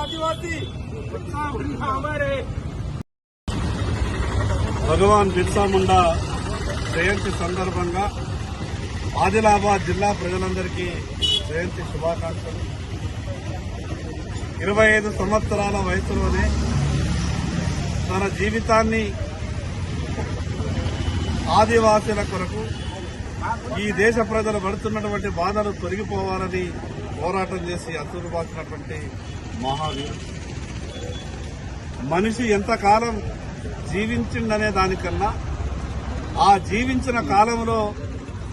आदिवासी हमारे భగవాన్ బిర్సా ముండా జయంతి సందర్భంగా ఆదిలాబాద్ జిల్లా ప్రజలందరికీ జయంతి శుభాకాంక్షలు ఇరవై ఐదు సంవత్సరాల వయసులోనే తన జీవితాన్ని ఆదివాసీల కొరకు ఈ దేశ ప్రజలు పడుతున్నటువంటి బాధలు తొలగిపోవాలని పోరాటం చేసి అసూరుబాసినటువంటి మహావీరు మనిషి ఎంతకాలం జీవించిండనే దానికన్నా ఆ జీవించిన కాలంలో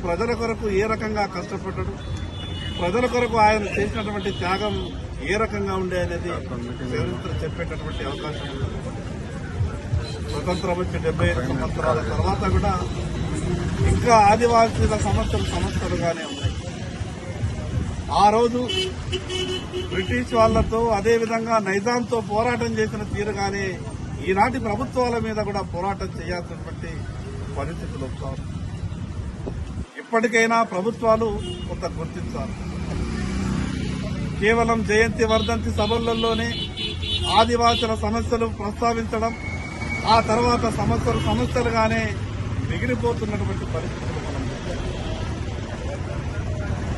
ప్రజల కొరకు ఏ రకంగా కష్టపడ్డాడు? ప్రజల కొరకు ఆయన చేసినటువంటి త్యాగం ఏ రకంగా ఉండే అనేది చరిత్ర చెప్పేటటువంటి అవకాశం ఉంది. స్వతంత్రం వచ్చి డెబ్బై ఐదు సంవత్సరాల తర్వాత కూడా ఇంకా ఆదివాసీల సమస్యలు సమస్యలుగానే ఉన్నాయి. ఆ రోజు బ్రిటిష్ వాళ్ళతో అదేవిధంగా నైజాంతో పోరాటం చేసిన తీరుగానే ఈనాటి ప్రభుత్వాల మీద కూడా పోరాటం చేయాల్సినటువంటి పరిస్థితులు వస్తారు ఇప్పటికైనా ప్రభుత్వాలు కొంత గుర్తించాలి. కేవలం జయంతి వర్ధంతి సభలలోనే ఆదివాసుల సమస్యలు ప్రస్తావించడం ఆ తర్వాత సమస్యలు సమస్యలుగానే మిగిలిపోతున్నటువంటి పరిస్థితులు మనం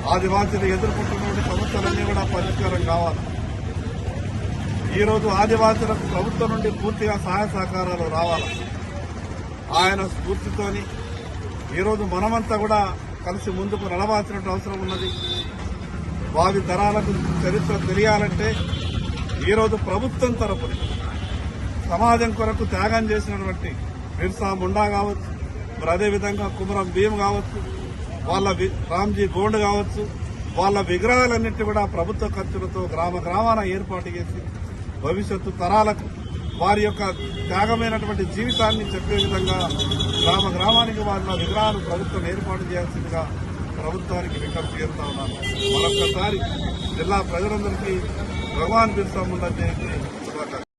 ఆదివాసులు ఎదుర్కొంటున్నటువంటి సమస్యలన్నీ కూడా పరిష్కారం కావాలి. ఈరోజు ఆదివాసీలకు ఆదివాసులకు ప్రభుత్వం నుండి పూర్తిగా సహాయ సహకారాలు రావాలి. ఆయన స్ఫూర్తితోని ఈరోజు మనమంతా కూడా కలిసి ముందుకు నడవాల్సిన అవసరం ఉన్నది. వారి తరాలకు చరిత్ర తెలియాలంటే ఈరోజు ప్రభుత్వం తరపున సమాజం కొరకు త్యాగం చేసినటువంటి బిర్సా ముండా కావచ్చు మరి అదేవిధంగా కుమరం భీమ్ కావచ్చు వాళ్ళ రామ్జీ గోల్డ్ కావచ్చు వాళ్ళ విగ్రహాలన్నింటి కూడా ప్రభుత్వ ఖర్చులతో గ్రామ గ్రామాన ఏర్పాటు చేసి భవిష్యత్తు తరాలకు వారి యొక్క త్యాగమైనటువంటి జీవితాన్ని చెప్పే విధంగా గ్రామ గ్రామానికి వాళ్ళ విగ్రహాలు ప్రభుత్వం ఏర్పాటు చేయాల్సిందిగా ప్రభుత్వానికి విజ్ఞప్తి చేస్తా ఉన్నాను. మరొక్కసారి జిల్లా ప్రజలందరికీ భగవాన్ బిర్సా ముండా శుభాకాంక్షలు.